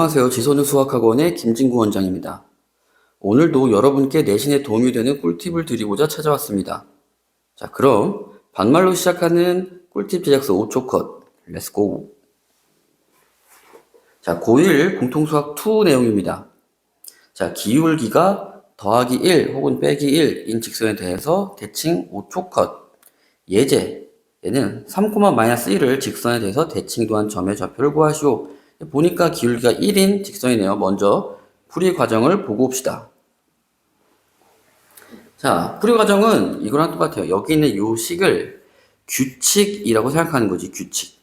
안녕하세요. 지소는 수학학원의 김진구 원장입니다. 오늘도 여러분께 내신에 도움이 되는 꿀팁을 드리고자 찾아왔습니다. 자, 그럼 반말로 시작하는 꿀팁 제작서 5초 컷. 렛츠고. 자, 고1 공통수학 2 내용입니다. 자, 기울기가 더하기 1 혹은 빼기 1인 직선에 대해서 대칭 5초 컷. 예제. 얘는 3, 마이너스 1을 직선에 대해서 대칭 도한 점의 좌표를 구하시오. 보니까 기울기가 1인 직선이네요. 먼저 풀이 과정을 보고 봅시다. 자, 풀이 과정은 이거랑 똑같아요. 여기 있는 요 식을 규칙이라고 생각하는 거지, 규칙.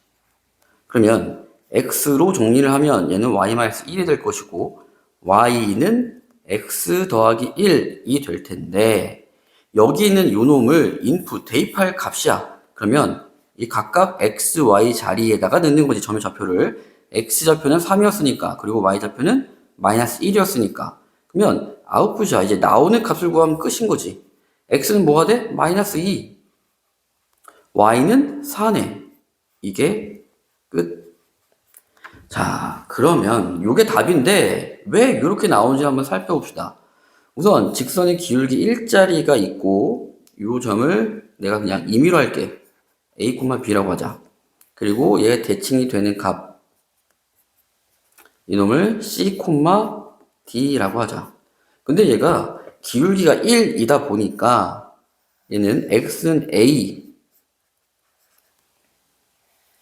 그러면 x로 정리를 하면 얘는 y-1이 될 것이고 y는 x 더하기 1이 될 텐데 여기 있는 요 놈을 인풋 대입할 값이야. 그러면 이 각각 x, y 자리에다가 넣는 거지, 점의 좌표를. X좌표는 3이었으니까 그리고 y좌표는 마이너스 1이었으니까 그러면 아웃풋이야 이제 나오는 값을 구하면 끝인 거지 x는 뭐가 돼? 마이너스 2 y는 4네 이게 끝 자, 그러면 요게 답인데 왜 이렇게 나오는지 한번 살펴봅시다. 우선 직선의 기울기 1자리가 있고 요 점을 내가 그냥 임의로 할게. a, b라고 하자. 그리고 얘가 대칭이 되는 값 이놈을 C, D라고 하자. 근데 얘가 기울기가 1이다 보니까 얘는 X는 A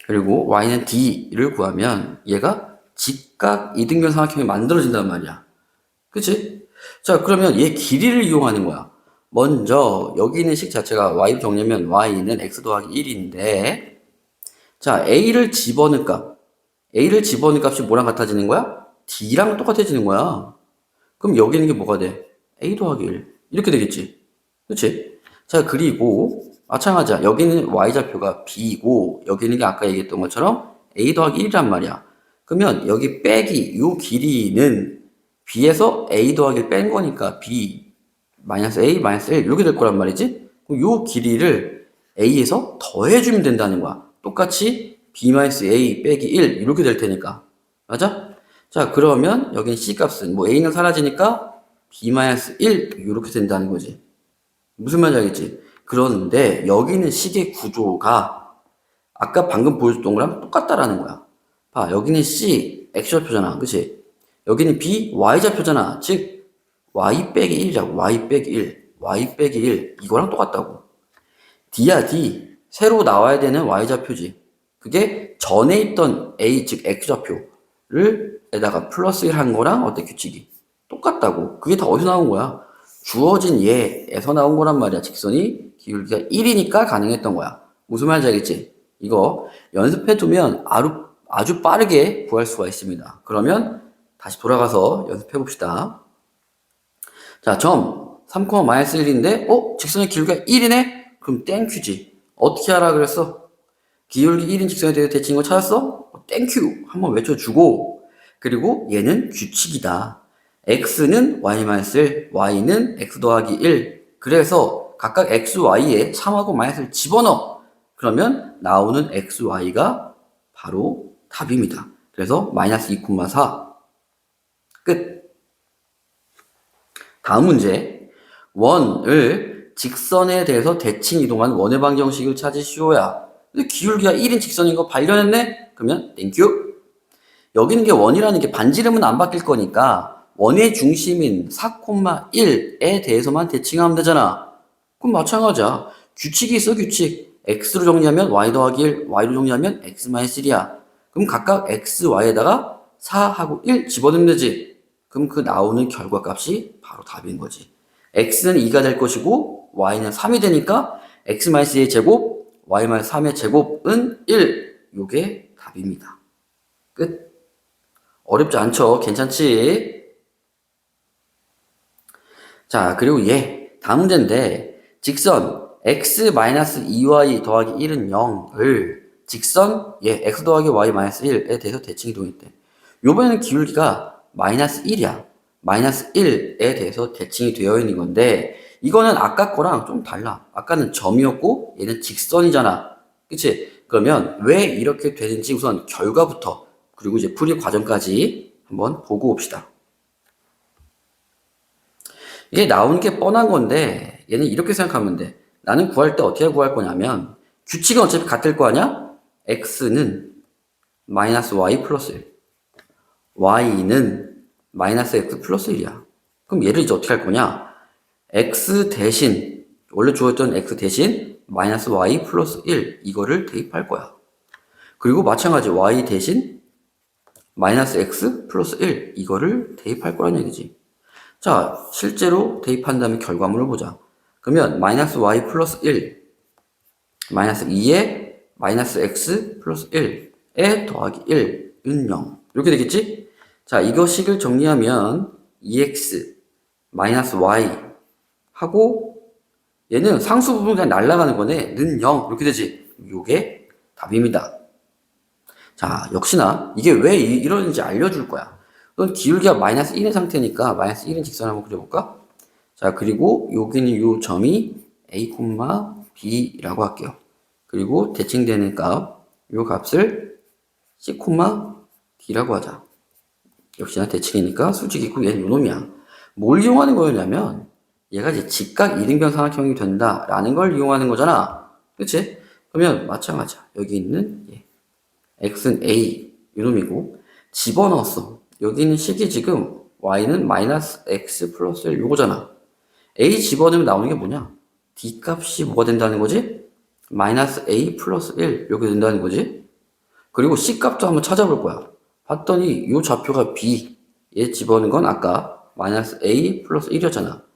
그리고 Y는 D를 구하면 얘가 직각 이등변 삼각형이 만들어진단 말이야. 그치? 자, 그러면 얘 길이를 이용하는 거야. 먼저 여기 있는 식 자체가 Y로 정리하면 Y는 X 더하기 1인데 자, A를 집어넣을 값 A를 집어넣은 값이 뭐랑 같아지는 거야? D랑 똑같아지는 거야. 그럼 여기 있는 게 뭐가 돼? A 더하기 1. 이렇게 되겠지. 그치? 자, 그리고, 마찬가지야. 여기는 Y좌표가 B이고, 여기 있는 게 아까 얘기했던 것처럼 A 더하기 1이란 말이야. 그러면 여기 빼기, 요 길이는 B에서 A 더하기 1뺀 거니까 B, 마이너스 A, 마이너스 1, 이렇게 될 거란 말이지? 그럼 요 길이를 A에서 더해주면 된다는 거야. 똑같이 b-a 빼기 1 이렇게 될 테니까. 맞아? 자 그러면 여기는 c값은 뭐 a는 사라지니까 b-1 이렇게 된다는 거지. 무슨 말인지? 알겠지? 그런데 여기는 식의 구조가 아까 방금 보여줬던 거랑 똑같다라는 거야. 봐 여기는 c x좌표잖아. 그치? 여기는 b y좌표잖아. 즉 y 빼기 1이라고. y 빼기 1 y 빼기 1 이거랑 똑같다고. d야 d. 새로 나와야 되는 y좌표지 그게 전에 있던 A 즉 X좌표를 에다가 플러스 1 한 거랑 어때? 규칙이 똑같다고. 그게 다 어디서 나온 거야? 주어진 예에서 나온 거란 말이야. 직선이 기울기가 1이니까 가능했던 거야. 무슨 말인지 알겠지? 이거 연습해 두면 아주, 아주 빠르게 구할 수가 있습니다. 그러면 다시 돌아가서 연습해 봅시다. 자점 3,-1인데 어? 직선의 기울기가 1이네? 그럼 땡큐지. 어떻게 하라 그랬어? 기울기 1인 직선에 대해 대칭인 거 찾았어? 어, 땡큐! 한번 외쳐주고, 그리고 얘는 규칙이다. x는 y-1, y는 x 더하기 1. 그래서 각각 x, y에 3하고 마이너스를 집어넣어. 그러면 나오는 x, y가 바로 답입니다. 그래서 마이너스 2,4. 끝. 다음 문제. 원을 직선에 대해서 대칭 이동한 원의 방정식을 찾으시오야. 근데 기울기가 1인 직선인 거 발견했네? 그러면 땡큐. 여기 있는 게 원이라는 게 반지름은 안 바뀔 거니까 원의 중심인 4,1에 대해서만 대칭하면 되잖아. 그럼 마찬가지야. 규칙이 있어, 규칙. x로 정리하면 y 더하기 1, y로 정리하면 x-1이야. 그럼 각각 x, y에다가 4하고 1 집어넣으면 되지. 그럼 그 나오는 결과 값이 바로 답인 거지. x는 2가 될 것이고 y는 3이 되니까 x-2의 제곱 y-3의 제곱은 1. 요게 답입니다. 끝. 어렵지 않죠? 괜찮지? 자, 그리고 얘. 다음 문제인데, 직선 x-2y 더하기 1은 0을 직선 얘 x 더하기 y 1에 대해서 대칭 이동했대. 요번에는 기울기가 마이너스 1이야. 마이너스 1에 대해서 대칭이 되어 있는 건데, 이거는 아까 거랑 좀 달라. 아까는 점이었고 얘는 직선이잖아. 그치? 그러면 왜 이렇게 되는지 우선 결과부터 그리고 이제 풀이 과정까지 한번 보고 옵시다. 이게 나오는 게 뻔한 건데 얘는 이렇게 생각하면 돼. 나는 구할 때 어떻게 구할 거냐면 규칙은 어차피 같을 거 아니야? x는 마이너스 y 플러스 1 y는 마이너스 x 플러스 1이야. 그럼 얘를 이제 어떻게 할 거냐? X 대신 원래 주어졌던 x 대신 마이너스 y 플러스 1 이거를 대입할 거야. 그리고 마찬가지 y 대신 마이너스 x 플러스 1 이거를 대입할 거란 얘기지. 자, 실제로 대입한 다음에 결과물을 보자. 그러면 마이너스 y 플러스 1 마이너스 2에 마이너스 x 플러스 1에 더하기 1은 0 이렇게 되겠지? 자, 이거 식을 정리하면 2x 마이너스 y 하고 얘는 상수 부분 그냥 날아가는 거네. 는 0. 이렇게 되지. 요게 답입니다. 자, 역시나 이게 왜 이- 이러는지 알려줄 거야. 넌 기울기가 마이너스 1인 상태니까 마이너스 1인 직선 한번 그려볼까? 자, 그리고 여기는 요 점이 a, b라고 할게요. 그리고 대칭되는 값, 요 값을 c, d라고 하자. 역시나 대칭이니까 수직이고 얘는 요놈이야. 뭘 이용하는 거였냐면 얘가 이제 직각 이등변 삼각형이 된다라는 걸 이용하는 거잖아. 그치? 그러면 마찬가지야. 여기 있는 얘. x는 a 요놈이고 집어넣었어. 여기 있는 식이 지금 y는 마이너스 x 플러스 1 요거잖아. a 집어넣으면 나오는 게 뭐냐? d 값이 뭐가 된다는 거지? 마이너스 a 플러스 1 이렇게 된다는 거지? 그리고 c 값도 한번 찾아볼 거야. 봤더니 요 좌표가 b 얘 집어넣은 건 아까 마이너스 a 플러스 1이었잖아.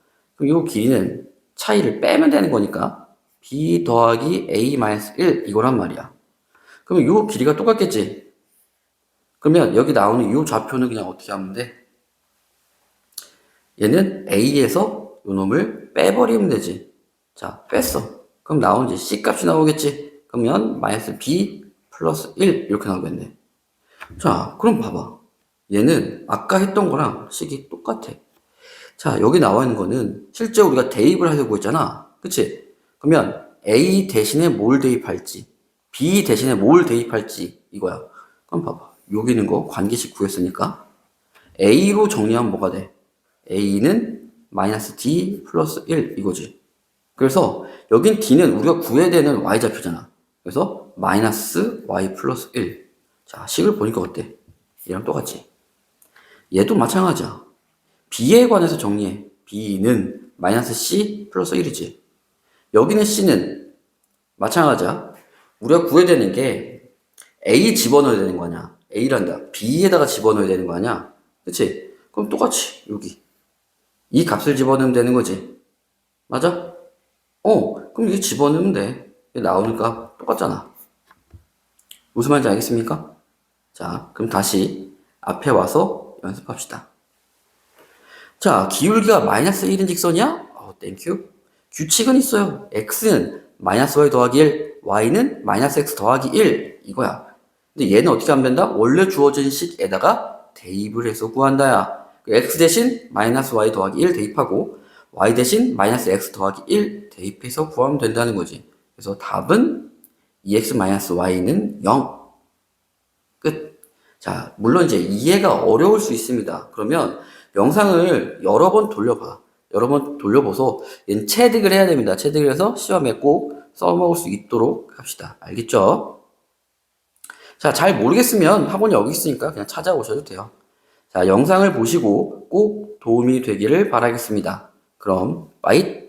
요 길이는 차이를 빼면 되는 거니까 b 더하기 a 마이너스 1 이거란 말이야. 그러면 요 길이가 똑같겠지? 그러면 여기 나오는 요 좌표는 그냥 어떻게 하면 돼? 얘는 a에서 요 놈을 빼버리면 되지. 자, 뺐어. 그럼 나오는 이제 c 값이 나오겠지? 그러면 마이너스 b 플러스 1 이렇게 나오겠네. 자, 그럼 봐봐. 얘는 아까 했던 거랑 식이 똑같아. 자, 여기 나와 있는 거는 실제 우리가 대입을 하려고 했잖아. 그치? 그러면 A 대신에 뭘 대입할지, B 대신에 뭘 대입할지, 이거야. 그럼 봐봐. 여기 있는 거 관계식 구했으니까 A로 정리하면 뭐가 돼? A는 마이너스 D 플러스 1 이거지. 그래서 여긴 D는 우리가 구해야 되는 Y좌표잖아. 그래서 마이너스 Y 플러스 1. 자, 식을 보니까 어때? 얘랑 똑같지? 얘도 마찬가지야. B에 관해서 정리해. B는 마이너스 C 플러스 1이지. 여기는 C는 마찬가지야. 우리가 구해야 되는 게 A 집어넣어야 되는 거 아니야. A란다. B에다가 집어넣어야 되는 거 아니야. 그치? 그럼 똑같이 여기. 이 값을 집어넣으면 되는 거지. 맞아? 어, 그럼 이게 집어넣으면 돼. 이게 나오는 값 똑같잖아. 무슨 말인지 알겠습니까? 자, 그럼 다시 앞에 와서 연습합시다. 자, 기울기가 마이너스 1인 직선이야? 어, 땡큐. 규칙은 있어요. x는 마이너스 y 더하기 1, y는 마이너스 x 더하기 1 이거야. 근데 얘는 어떻게 하면 된다? 원래 주어진 식에다가 대입을 해서 구한다야. 그 x 대신 마이너스 y 더하기 1 대입하고 y 대신 마이너스 x 더하기 1 대입해서 구하면 된다는 거지. 그래서 답은 2x 마이너스 y는 0. 끝. 자, 물론 이제 이해가 어려울 수 있습니다. 그러면 영상을 여러 번 돌려봐. 여러 번 돌려보소. 얘는 체득을 해야 됩니다. 체득을 해서 시험에 꼭 써먹을 수 있도록 합시다. 알겠죠? 자, 잘 모르겠으면 학원이 여기 있으니까 그냥 찾아오셔도 돼요. 자, 영상을 보시고 꼭 도움이 되기를 바라겠습니다. 그럼, 빠잇!